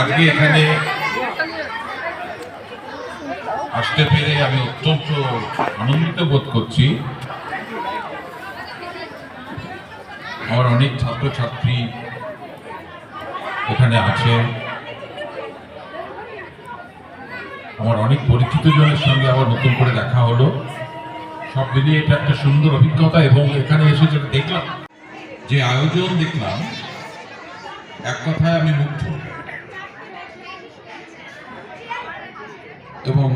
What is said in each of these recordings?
আজকে এখানে আসতে পেরে আমি অত্যন্ত আনন্দিত বোধ করছি। আমার অনেক ছাত্রছাত্রী এখানে আছে। আমার অনেক পরিচিত জনের সঙ্গে আবার নতুন করে দেখা হলো। সব মিলিয়ে এটা একটা সুন্দর অভিজ্ঞতা এবং এখানে এসে যেটা দেখলাম, যে আয়োজন দেখলাম, এক কথায় আমি মুগ্ধ। এবং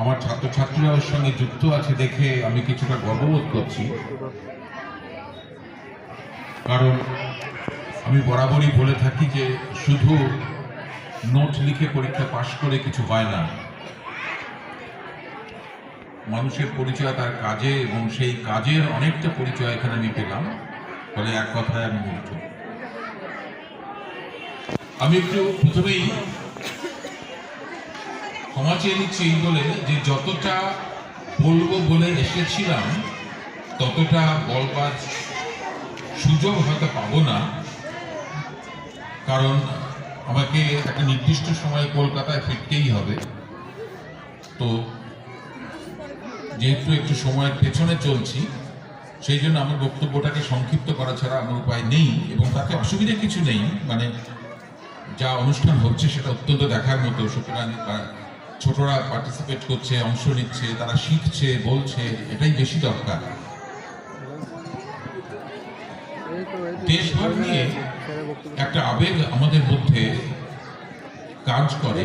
আমার ছাত্রছাত্রীরা ওর সঙ্গে যুক্ত আছে দেখে আমি কিছুটা গর্ববোধ করছি। কারণ আমি বরাবরই বলে থাকি যে শুধু নোট লিখে পরীক্ষা পাশ করে কিছু হয় না। মানুষের পরিচয় তার কাজে এবং সেই কাজের অনেকটা পরিচয় এখানে আমি পেলাম, ফলে এক কথায় আমি মুগ্ধ। আমি একটু প্রথমেই ক্ষমা চেয়ে নিচ্ছি এই বলে যে যতটা বলব বলে এসেছিলাম, ততটা বলবার সুযোগ হয়তো পাবো না। কারণ আমাকে একটা নির্দিষ্ট সময়ে কলকাতায় ফিরতেই হবে। তো যেহেতু একটু সময়ের পেছনে চলছি, সেই জন্য আমার বক্তব্যটাকে সংক্ষিপ্ত করা ছাড়া আমার উপায় নেই এবং তাতে অসুবিধা কিছু নেই। মানে যা অনুষ্ঠান হচ্ছে সেটা অত্যন্ত দেখার মতো, সুতরাং ছোটরা পার্টিসিপেট করছে, অংশ নিচ্ছে, তারা শিখছে, বলছে, এটাই বেশি দরকার। দেশভাগ নিয়ে একটা আবেগ আমাদের মধ্যে কাজ করে।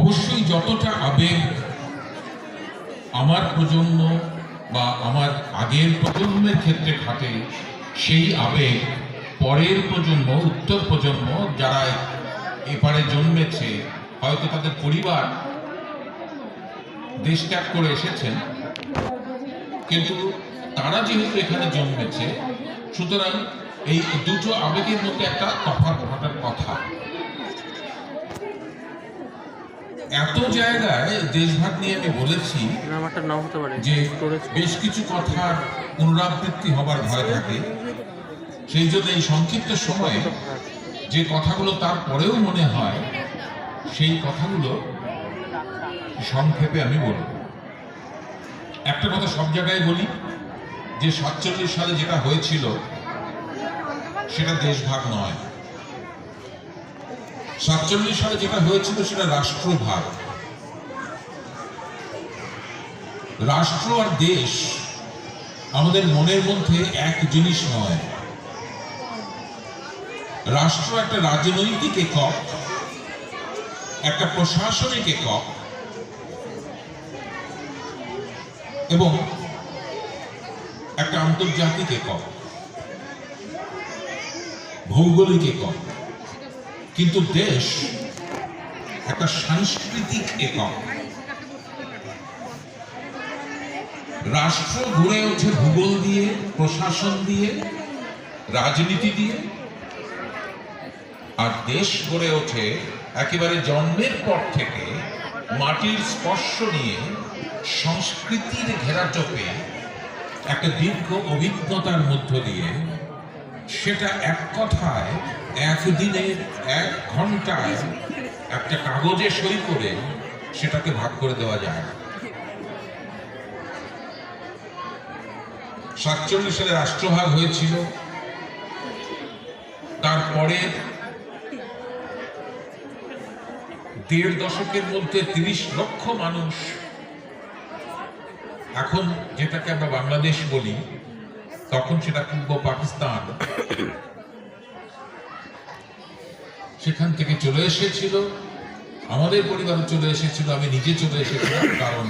অবশ্যই যতটা আবেগ আমার প্রজন্ম বা আমার আগের প্রজন্মের ক্ষেত্রে খাটে সেই আবেগ পরের প্রজন্ম, উত্তর প্রজন্ম যারা এপারে জন্মেছে হয়তো তাদের পরিবার দেশ ত্যাগ করে এসেছেন, কিন্তু তারা যেহেতু এখানে জন্মেছে, সুতরাং এই দুটো আবেগের মধ্যে একটা তফাৎ ঘটার কথা। এত জায়গায় দেশভাগ নিয়ে আমি বলেছি যে বেশ কিছু কথার পুনরাবৃত্তি হবার ভয় থাকে। সেই জন্য এই সংক্ষিপ্ত সময়ে যে কথাগুলো তারপরেও মনে হয় সেই কথাগুলো সংক্ষেপে আমি বলব। একটা কথা সব জায়গায় বলি, যে সাতচল্লিশ সালে যেটা হয়েছিল, সেটা দেশভাগ নয়। সাতচল্লিশ সালে যেটা হয়েছিল, সেটা রাষ্ট্রভাগ। রাষ্ট্র আর দেশ আমাদের মনের মধ্যে এক জিনিস নয়। রাষ্ট্র একটা রাজনৈতিক একক। একটা প্রশাসনিক একক এবং একটা আন্তর্জাতিক একক, ভৌগোলিক একক। কিন্তু দেশ একটা সাংস্কৃতিক একক। রাষ্ট্র গড়ে ওঠে ভূগোল দিয়ে, প্রশাসন দিয়ে, রাজনীতি দিয়ে, আর দেশ গড়ে ওঠে একেবারে জন্মের পর থেকে মাটির স্পর্শ নিয়ে সংস্কৃতির ঘেরাটোপে একটা দীর্ঘ অভিজ্ঞতার মধ্য দিয়ে সেটা এক কথায় একদিনে এক ঘন্টায় একটা কাগজে সই করে সেটাকে ভাগ করে দেওয়া যায়। সাতচল্লিশ সালে রাষ্ট্রভাগ হয়েছিল। তারপরে দেড় দশকের মধ্যে তিরিশ লক্ষ মানুষ এখন যেটাকে আমরা বাংলাদেশ বলি, তখন সেটা পূর্ব পাকিস্তান। সেখান থেকে চলে এসেছিল, আমাদের পরিবারও চলে এসেছিল, আমি নিজে চলে এসেছিলাম, কারণ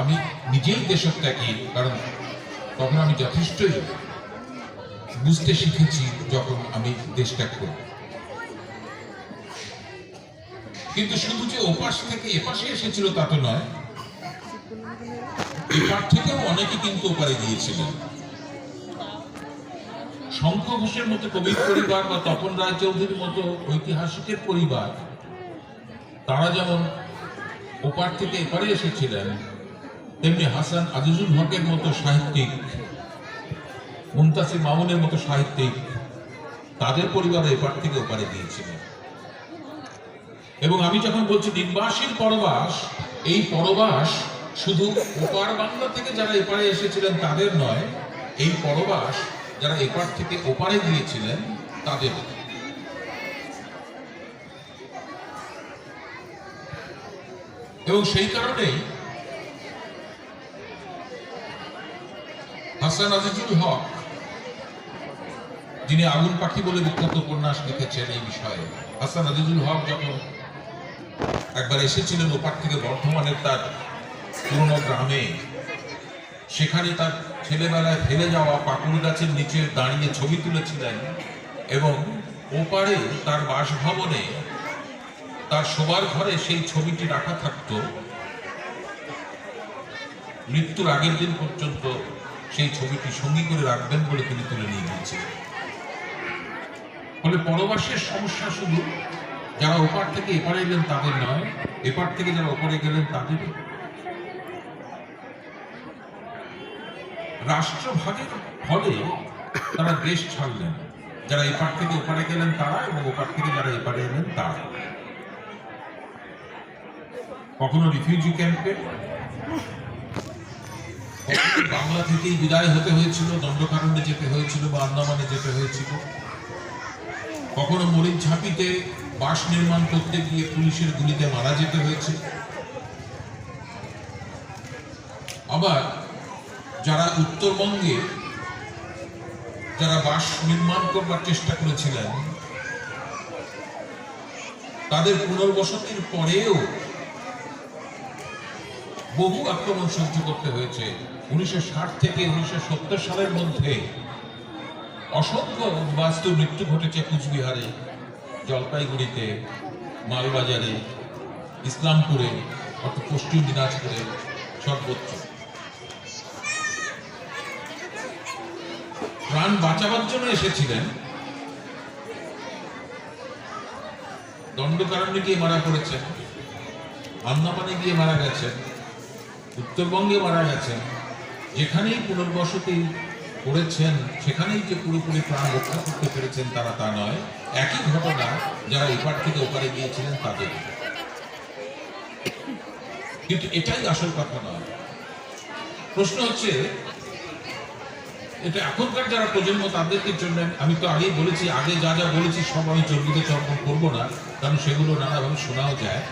আমি নিজেই দেশত্যাগী কারণ তখন আমি যথেষ্টই বুঝতে শিখেছি যখন আমি দেশ ত্যাগ করি। কিন্তু শুধু যে ওপাশ থেকে এপাশে এসেছিল তা তো নয় এপার থেকেও অনেকে কিন্তু ওপারে গিয়েছিলেন। শঙ্খ ঘোষের মতো কবির পরিবার বা তপন রায় চৌধুরীর মতো ঐতিহাসিকের পরিবার, তারা যেমন ওপার থেকে এপারে এসেছিলেন, তেমনি হাসান আজিজুল হকের মতো সাহিত্যিক মুমতাসির মামুনের মতো সাহিত্যিক, তাদের পরিবার এপার থেকে ওপারে গিয়েছিলেন। এবং আমি যখন বলছি নির্বাসীর পরবাস, এই পরবাস শুধু ওপার বাংলা থেকে যারা এপারে এসেছিলেন তাদের নয়, এই পরবাস যারা এপার থেকে ওপারে গিয়েছিলেন, তাদের এবং সেই কারণেই হাসান আজিজুল হক, যিনি আগুন পাখি বলে বিখ্যাত উপন্যাস লিখেছেন এই বিষয়ে, হাসান আজিজুল হক যখন একবার এসেছিলেন ওপার থেকে বর্ধমানের তার পুরনো গ্রামে। সেখানে তার ছেলেবেলায় ফেলে যাওয়া পাকুড় গাছের নিচে দাঁড়িয়ে ছবি তুলেছিলেন এবং ওপারে তার বাসভবনে তার শোবার ঘরে সেই ছবিটি রাখা থাকতো। মৃত্যুর আগের দিন পর্যন্ত সেই ছবিটি সঙ্গী করে রাখবেন বলে তিনি তুলে নিয়ে গিয়েছিলেন। ফলে পরবাসের সমস্যা শুধু যারা ওপার থেকে এপারে এলেন তাদের নয়, এপার থেকে যারা ওপারে গেলেন তাদের রাষ্ট্রভাগের ফলে তারা দেশ ছাড়লেন। যারা এপার থেকে ওপারে গেলেন তারা এবং ওপার থেকে যারা এপারে এলেন তারা। কখনো রিফিউজি ক্যাম্পে বাংলা থেকেই বিদায় হতে হয়েছিল দণ্ডকারণ্যে যেতে হয়েছিল বা আন্দামানে যেতে হয়েছিল। কখনো মরিচ ঝাঁপিতে বাস নির্মাণ করতে গিয়ে পুলিশের গুলিতে মারা যেতে হয়েছে। আবার যারা উত্তরবঙ্গে যারা বাস নির্মাণ করবার চেষ্টা করেছিলেন, তাদের পুনর্বসতির পরেও বহু আক্রমণ সহ্য করতে হয়েছে। উনিশশো ষাট থেকে উনিশশো সত্তর সালের মধ্যে অসংখ্য বাস্তু মৃত্যু ঘটেছে কুচবিহারে। জলপাইগুড়িতে, মালবাজারে, ইসলামপুরে, অর্থাৎ পশ্চিম দিনাজপুরে সর্বোচ্চ। প্রাণ বাঁচাবার জন্য এসেছিলেন। দণ্ডকারণ্যে গিয়ে মারা পড়েছেন। আন্দামানে গিয়ে মারা গেছেন। উত্তরবঙ্গে মারা গেছেন। যেখানেই পুনর্বসতি করেছেন, সেখানেই যে পুরোপুরি প্রাণ রক্ষা করতে পেরেছেন তারা তা নয়, একই ঘটনা যারা এপার থেকে ওপারে গিয়েছিলেন তাদের। কিন্তু এটাই আসল কথা নয়। প্রশ্ন হচ্ছে, এটা এখনকার যারা প্রজন্ম, তাদেরকে জন্য আমি তো আগেই বলেছি, আগে যা যা বলেছি সব আমি চর্বিতে চর্পণ করব না, কারণ সেগুলো নানাভাবে শোনাও যায়।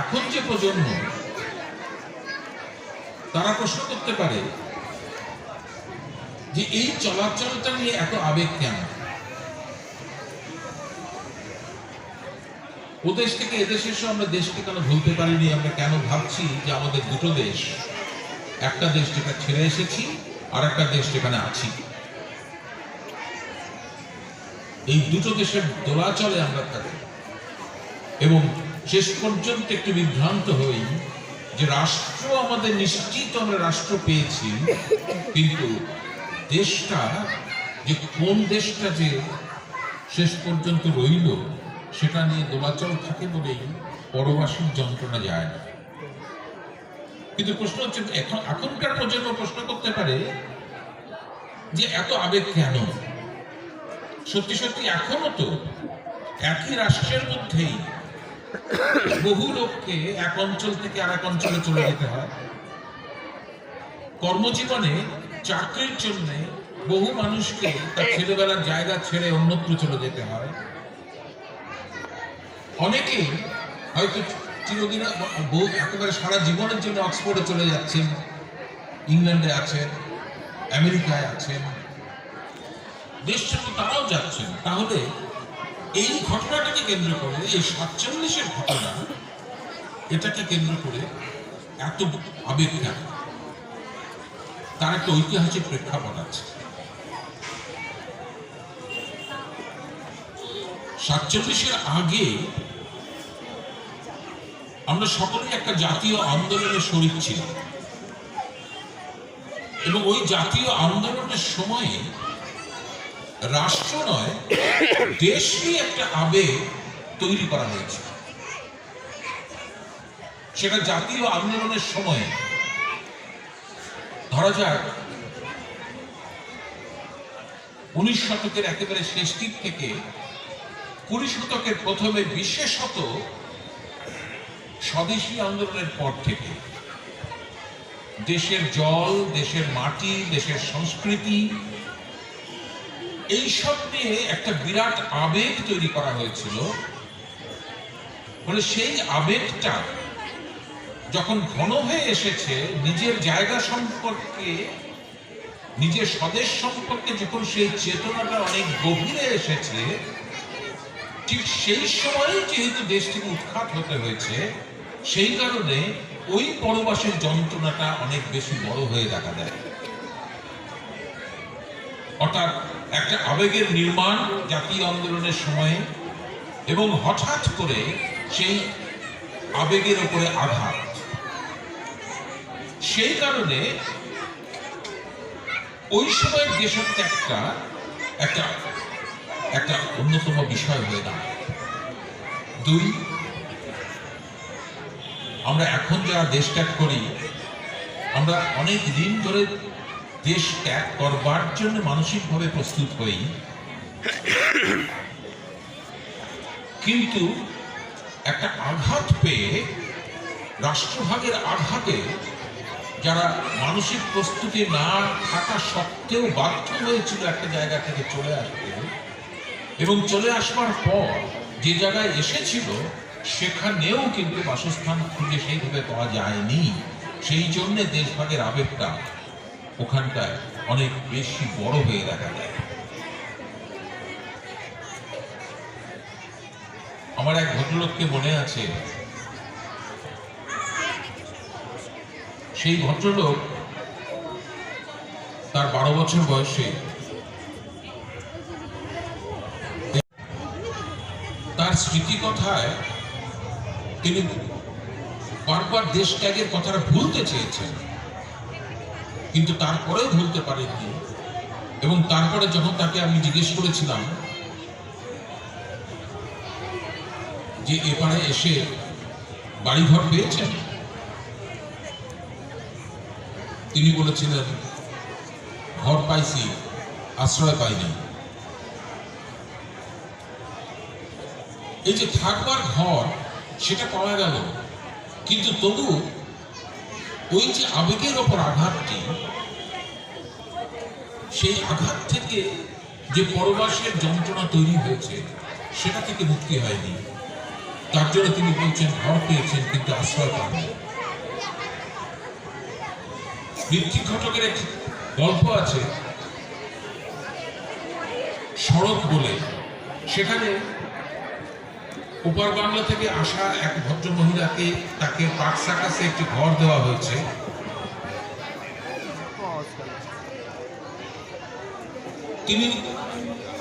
এখন যে প্রজন্ম, তারা প্রশ্ন করতে পারে যে এই চলাচলটা নিয়ে এত আবেগ কেন? ও দেশ থেকে এদেশে এসে আমরা দেশকে কেন ভুলতে পারিনি? আমরা কেন ভাবছি যে আমাদের দুটো দেশ, একটা দেশ যেটা ছেড়ে এসেছি আর একটা দেশ যেখানে আছি। এই দুটো দেশের দোলাচলে আমরা থাকি। এবং শেষ পর্যন্ত একটু বিভ্রান্ত হই যে রাষ্ট্র আমাদের নিশ্চিত আমরা রাষ্ট্র পেয়েছি, কিন্তু দেশটা যে কোন দেশটা যে শেষ পর্যন্ত রইল, সেটা নিয়ে দোলাচল থাকে বলেই পরবাসীর যন্ত্রণা যায় না। কিন্তু প্রশ্ন হচ্ছে, এখন এখনকার প্রজন্ম প্রশ্ন করতে পারে যে এত আবেগ কেন? সত্যি সত্যি এখনও তো একই রাষ্ট্রের মধ্যেই বহু লোককে এক অঞ্চল থেকে আর এক অঞ্চলে চলে যেতে হয়। কর্মজীবনে চাকরির জন্য বহু মানুষকে তার ছেলেবেলার জায়গা ছেড়ে অন্যত্র চলে যেতে হয়। অনেকে হয়তো চিরদিন একেবারে সারা জীবনের জন্য অক্সফোর্ডে চলে যাচ্ছেন, ইংল্যান্ডে আছেন, আমেরিকায় আছেন। দেশ ছেড়ে তারাও যাচ্ছেন। তাহলে এই ঘটনাটাকে কেন্দ্র করে, এই সাতচল্লিশের ঘটনা, এটাকে কেন্দ্র করে এত আবেগ কেন? তার একটা ঐতিহাসিক প্রেক্ষাপট আছে। সাতচল্লিশের আগে আমরা সকলেই একটা জাতীয় আন্দোলনে শরিক ছিলাম। এবং ওই জাতীয় আন্দোলনের সময়ে রাষ্ট্র নয় দেশ নিয়ে একটা আবেগ তৈরি করা হয়েছে সেটা জাতীয় আন্দোলনের সময়ে ধরা যাক, উনিশ শতকের একেবারে শেষ দিক থেকে কুড়ি শতকের প্রথমে বিশেষত স্বদেশী আন্দোলনের পর থেকে দেশের জল, দেশের মাটি, দেশের সংস্কৃতি, এইসব নিয়ে একটা বিরাট আবেগ তৈরি করা হয়েছিল। ফলে সেই আবেগটা যখন ঘন হয়ে এসেছে, নিজের জায়গা সম্পর্কে, নিজের স্বদেশ সম্পর্কে যখন সেই চেতনাটা অনেক গভীরে এসেছে, ঠিক সেই সময় যেহেতু দেশ থেকে উৎখাত হতে হয়েছে, সেই কারণে ওই পরবাসের যন্ত্রণাটা অনেক বেশি বড় হয়ে দেখা দেয়। অর্থাৎ একটা আবেগের নির্মাণ জাতীয় আন্দোলনের সময়ে এবং হঠাৎ করে সেই আবেগের উপরে আঘাত। সেই কারণে ওই সময়ের দেশত্যাগটা একটা একটা অন্যতম বিষয় হয়ে দাঁড়ায়। দুই, আমরা এখন যারা দেশ ত্যাগ করি, আমরা অনেক দিন ধরে দেশ ত্যাগ করবার জন্য মানসিকভাবে প্রস্তুত হই। কিন্তু একটা আঘাত পেয়ে রাষ্ট্রভাগের আঘাতে যারা মানসিক প্রস্তুতি না থাকা সত্ত্বেও বাধ্য হয়েছিল একটা জায়গা থেকে চলে আসতে এবং চলে আসবার পর যে জায়গায় এসেছিল, সেখানেও কিন্তু বাসস্থান খুঁজে সেইভাবে পাওয়া যায়নি। সেই জন্যে দেশভাগের আবেগটা ওখানটায় অনেক বেশি বড় হয়ে দেখা যায়। আমার এক ভদ্রলোককে মনে আছে সেই ভদ্রলোক তার বারো বছর বয়সে তার স্মৃতিকথায় তিনি বারবার দেশ ত্যাগের কথাটা ভুলতে চেয়েছেন, কিন্তু তারপরেও ভুলতে পারেননি। এবং তারপরে যখন তাকে আমি জিজ্ঞেস করেছিলাম যে এপারে এসে বাড়িঘর পেয়েছেন? তিনি বলেছিলেন, ঘর পাইছি, আশ্রয় পাইনি এই যে থাকবার ঘর, সেটা পাওয়া গেল। কিন্তু তবু ওই যে আবেগের ওপর আঘাতটি, সেই আঘাত থেকে যে পরবাসের যন্ত্রণা তৈরি হয়েছে, সেটা থেকে মুক্তি হয়নি। তার জন্য তিনি বলছেন, ঘর পেয়েছেন, কিন্তু আশ্রয় পাননি। ঋত্বিক ঘটকের একটি গল্প আছে। সড়ক বলে। সেখানে ওপার বাংলা থেকে আসা এক ভদ্র মহিলাকে তাকে পাক সাকাসে একটি ঘর দেওয়া হয়েছে। তিনি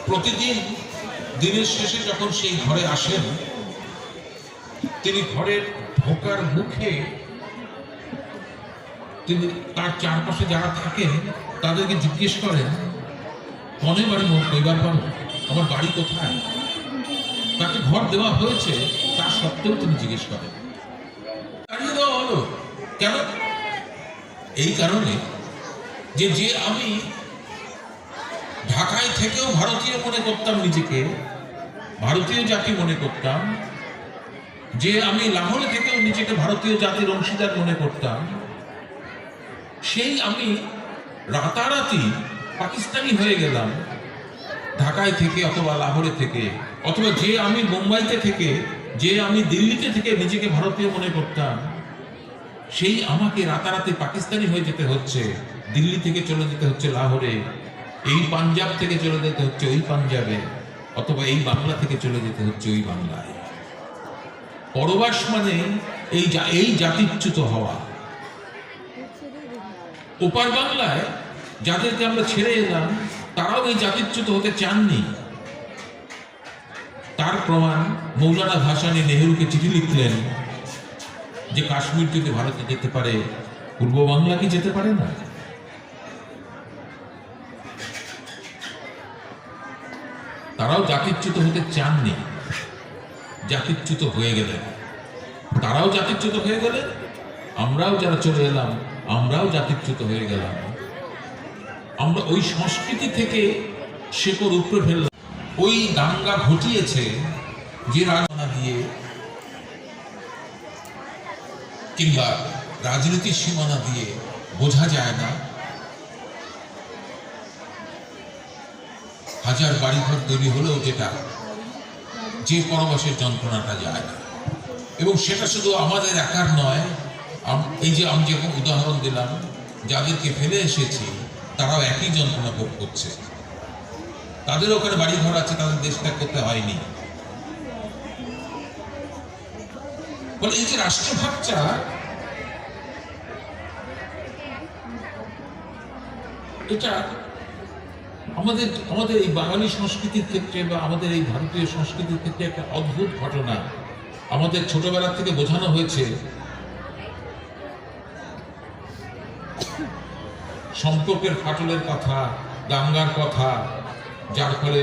প্রতিদিন দিনের শেষে যখন সেই ঘরে আসেন, তিনি ঘরের ঢোকার মুখে তিনি তার চারপাশে যারা থাকেন তাদেরকে জিজ্ঞেস করেন মনে বাড়ি মোট কইবার পারো আমার বাড়ি কোথায়? তাকে ঘর দেওয়া হয়েছে, তা সত্ত্বেও তিনি জিজ্ঞেস করেন তাড়িয়ে দেওয়া হলো কেন? এই কারণে যে যে আমি ঢাকায় থেকেও ভারতীয় মনে করতাম নিজেকে, ভারতীয় জাতি মনে করতাম, যে আমি লাহোরে থেকেও নিজেকে ভারতীয় জাতির অংশীদার মনে করতাম সেই আমি রাতারাতি পাকিস্তানি হয়ে গেলাম। ঢাকায় থেকে অথবা লাহোরে থেকে, অথবা যে আমি মুম্বাইতে থেকে, যে আমি দিল্লিতে থেকে নিজেকে ভারতীয় মনে করতাম, সেই আমাকে রাতারাতি পাকিস্তানি হয়ে যেতে হচ্ছে, দিল্লি থেকে চলে যেতে হচ্ছে লাহোরে, এই পাঞ্জাব থেকে চলে যেতে হচ্ছে ওই পাঞ্জাবে, অথবা এই বাংলা থেকে চলে যেতে হচ্ছে ওই বাংলায়। পরবাস মানে এই এই জাতিচ্যুত হওয়া। ওপার বাংলায় যাদেরকে আমরা ছেড়ে এলাম, তারাও এই জাতিচ্যুত হতে চাননি। তার প্রমাণ মৌলানা ভাসানী নেহরুকে চিঠি লিখলেন যে কাশ্মীর যদি ভারতে যেতে পারে, পূর্ব বাংলা কি যেতে পারে না? তারাও জাতিচ্যুত হতে চাননি, জাতিচ্যুত হয়ে গেলেন। তারাও জাতিচ্যুত হয়ে গেলেন, আমরাও যারা চলে এলাম আমরাও জাতিচ্যুত হয়ে গেলাম। আমরা ওই সংস্কৃতি থেকে শেকড় উপড়ে ফেলল ওই দাঙ্গা ঘটিয়েছে যে রাজনা দিয়ে কিংবা রাজনীতির সীমানা দিয়ে বোঝা যায় না। হাজার বাড়িঘর তৈরি হলেও যেটা, যে পরবাসের যন্ত্রণাটা যায় না। এবং সেটা শুধু আমাদের একার নয় এই যে আমি যেরকম উদাহরণ দিলাম, যাদেরকে ফেলে এসেছি, তারাও একই যন্ত্রণা ভোগ করছে। তাদের ওখানে বাড়ি ঘর আছে, তাদের দেশ ত্যাগ করতে হয়নি। বলে এই যে রাষ্ট্রভাবটা, এটা আমাদের আমাদের এই বাঙালি সংস্কৃতির ক্ষেত্রে বা আমাদের এই ভারতীয় সংস্কৃতির ক্ষেত্রে একটা অদ্ভুত ঘটনা। আমাদের ছোটবেলা থেকে বোঝানো হয়েছে সম্পর্কের ফাটলের কথা, দাঙ্গার কথা, যার ফলে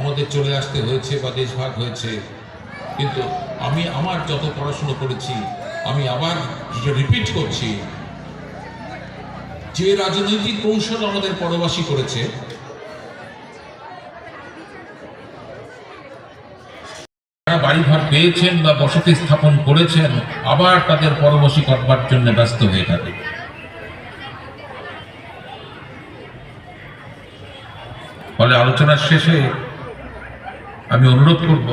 আমাদের চলে আসতে হয়েছে বা দেশভাগ হয়েছে। কিন্তু আমি আমার যত পড়াশুনো করেছি, আমি আবার রিপিট করছি, যে রাজনৈতিক কৌশল আমাদের পরবাসী করেছে, যারা বাড়িঘর পেয়েছেন বা বসতি স্থাপন করেছেন, আবার তাদের পরবাসী করবার জন্য ব্যস্ত হয়ে থাকে। ফলে আলোচনার শেষে আমি অনুরোধ করব,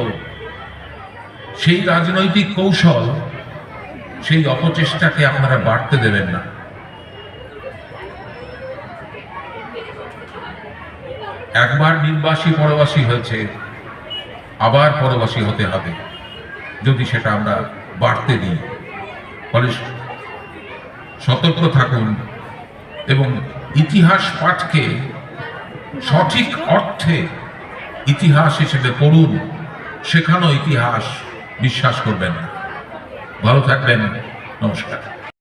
সেই রাজনৈতিক কৌশল, সেই অপচেষ্টাকে আপনারা বাড়তে দেবেন না। একবার নির্বাসী পরবাসী হয়েছে, আবার পরবাসী হতে হবে, যদি সেটা আমরা বাড়তে দিই। ফলে সতর্ক থাকুন এবং ইতিহাস পাঠকে সঠিক অর্থে ইতিহাস হিসেবে পড়ুন শেখানো ইতিহাস বিশ্বাস করবেন। ভালো থাকবেন নমস্কার।